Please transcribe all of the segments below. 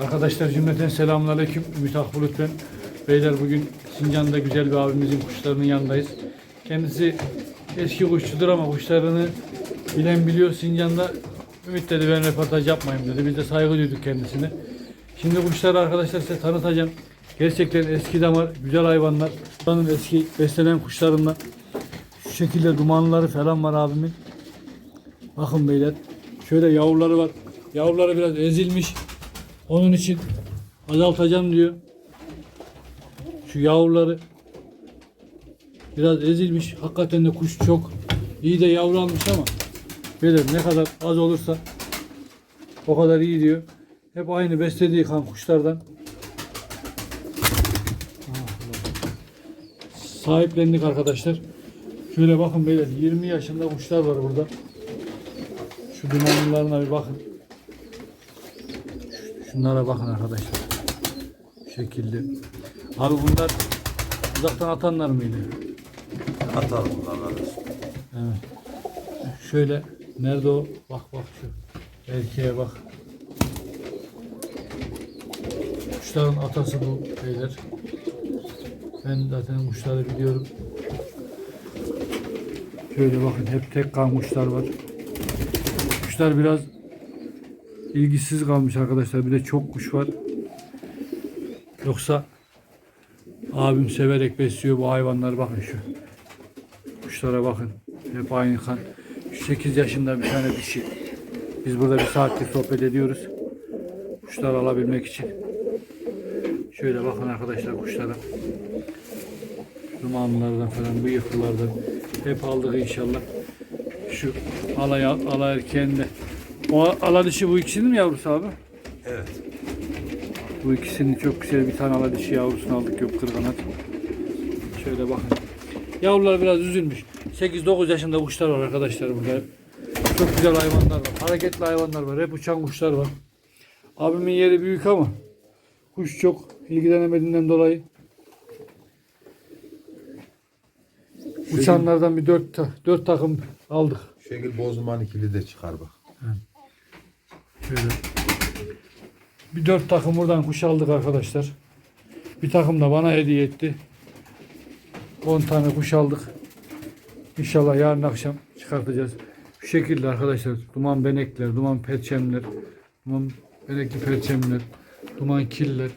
Arkadaşlar cümleten selamünaleyküm. Ümit Akbulut ben. Beyler bugün Sincan'da güzel bir abimizin kuşlarının yanındayız. Kendisi eski kuşçudur ama kuşlarını bilen biliyor. Sincan'da Ümit dedi ben röportaj yapmayayım dedi. Biz de saygı duyduk kendisine. Şimdi kuşları arkadaşlar size tanıtacağım. Gerçekten eski damar, güzel hayvanlar. Buranın eski beslenen kuşlarından. Şu şekilde dumanları falan var abimin. Bakın beyler. Şöyle yavruları var. Yavruları biraz ezilmiş. Onun için azaltacağım diyor. Şu yavruları biraz ezilmiş. Hakikaten de kuş çok iyi de yavru almış ama beyler ne kadar az olursa o kadar iyi diyor. Hep aynı beslediği kan kuşlardan. Sahiplendik arkadaşlar. Şöyle bakın beyler 20 yaşında kuşlar var burada. Şu dumanlarına bir bakın. Şunlara bakın arkadaşlar. Bu şekilde. Abi bunlar uzaktan atanlar mıydı? Atalım bunlarla. Evet. Şöyle nerede o? Bak bak şu erkeğe bak. Kuşların atası bu beyler. Ben zaten kuşları biliyorum. Şöyle bakın hep tek kan kuşlar var. Kuşlar biraz ilgisiz kalmış arkadaşlar. Bir de çok kuş var. Yoksa abim severek besliyor bu hayvanlar. Bakın şu. Kuşlara bakın. Hep aynı kan. Şu 8 yaşında bir tane dişi. Biz burada bir saattir sohbet ediyoruz. Kuşlar alabilmek için. Şöyle bakın arkadaşlar kuşlara. Dumanlardan falan, bıyıklılardan. Hep aldık inşallah. Şu alay, alay erkeğinde. O ala dişi bu ikisinin mi yavrusu abi? Evet. Bu ikisinin çok güzel bir tane ala dişi yavrusunu aldık yok kırganat. Şöyle bakın. Yavrular biraz üzülmüş. 8-9 yaşında kuşlar var arkadaşlar burada. Çok güzel hayvanlar var. Hareketli hayvanlar var. Hep uçan kuşlar var. Abimin yeri büyük ama kuş çok ilgilenemediğinden dolayı uçanlardan bir 4 4 takım aldık. Şekil bozman ikili de çıkar bak. Şöyle. Bir dört takım buradan kuş aldık arkadaşlar. Bir takım da bana hediye etti. 10 tane kuş aldık. İnşallah yarın akşam çıkartacağız. Şu şekilde arkadaşlar duman benekler, duman perçemler, duman benekli perçemler, duman killer,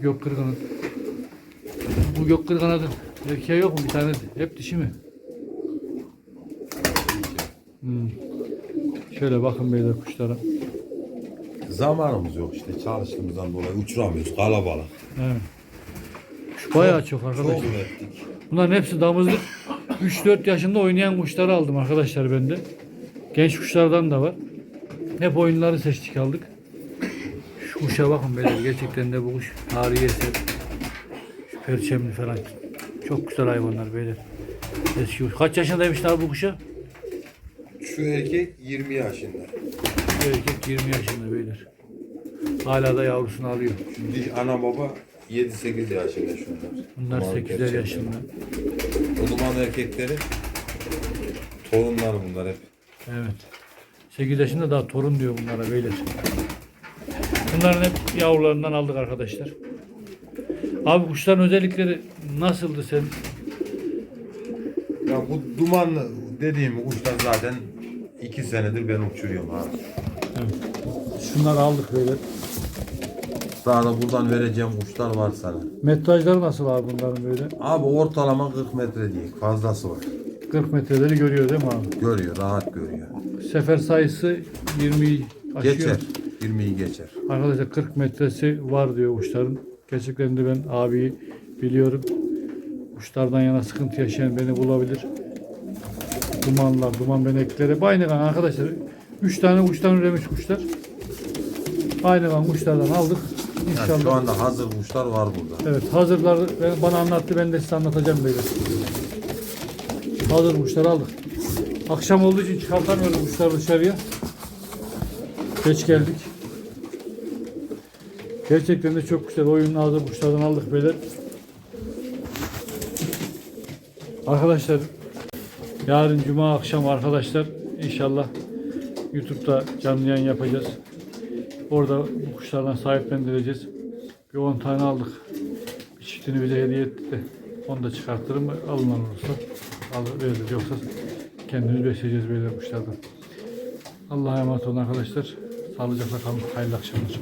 gök kırganat. Bu gök kırganatın erkeği yok mu bir tane? Hep dişi mi? Hmm. Şöyle bakın beyler kuşlara. Zamanımız yok işte çalıştığımızdan dolayı uçuramıyoruz kalabalık. Evet. Bayağı çok arkadaşlar. Çok ürettik. Bunların hepsi damızlık. 3-4 yaşında oynayan kuşları aldım arkadaşlar ben de. Genç kuşlardan da var. Hep oyunları seçtik aldık. Şu kuşa bakın beyler gerçekten de bu kuş tarihi eser. Şu perçemli falan. Çok güzel hayvanlar beyler. Eski kuş. Kaç yaşındaymışlar bu kuşa? Şu erkek 20 yaşında. Erkek 20 yaşında beyler. Hala da yavrusunu alıyor. Diş ana baba 7-8 yaşında şunlar. Bunlar Duman 8'er gerçekten. yaşında. O duman erkekleri torunlar bunlar hep. Evet. 8 yaşında daha torun diyor bunlara beyler. Bunların hep yavrularından aldık arkadaşlar. Abi kuşların özellikleri nasıldı sen? Ya bu duman dediğim kuşlar zaten 2 senedir ben uçuruyorum ha. Evet. Şunları aldık beyler. Daha da buradan vereceğim kuşlar var sana. Metrajları nasıl abi bunların böyle? Abi ortalama 40 metre değil. Fazlası var. 40 metreleri görüyor değil mi abi? Görüyor, rahat görüyor. Sefer sayısı 20'yi aşıyor. Geçer. 20'yi geçer. Arkadaşlar 40 metresi var diyor kuşların. Gerçekten de ben abiyi biliyorum. Kuşlardan yana sıkıntı yaşayan beni bulabilir. Dumanlar, duman benekleri. Kan arkadaşlar. 3 tane kuştan üremiş kuşlar. Aynı kan kuşlardan aldık. Yani İnşallah. şu anda hazır kuşlar var burada. Evet hazırlar bana anlattı ben de size anlatacağım böyle. Hazır kuşları aldık. Akşam olduğu için çıkartamıyoruz kuşları dışarıya. Geç geldik. Gerçekten de çok güzel oyunun hazır kuşlardan aldık beyler. Arkadaşlar yarın cuma akşam arkadaşlar inşallah YouTube'da canlı yayın yapacağız. Orada bu kuşlardan sahiplendireceğiz. Bir 10 tane aldık. Bir çiftini bize hediye etti de onu da çıkartırım. Alınan olursa alır veririz. Yoksa kendimiz besleyeceğiz böyle kuşlardan. Allah'a emanet olun arkadaşlar. Sağlıcakla kalın. Hayırlı akşamlar.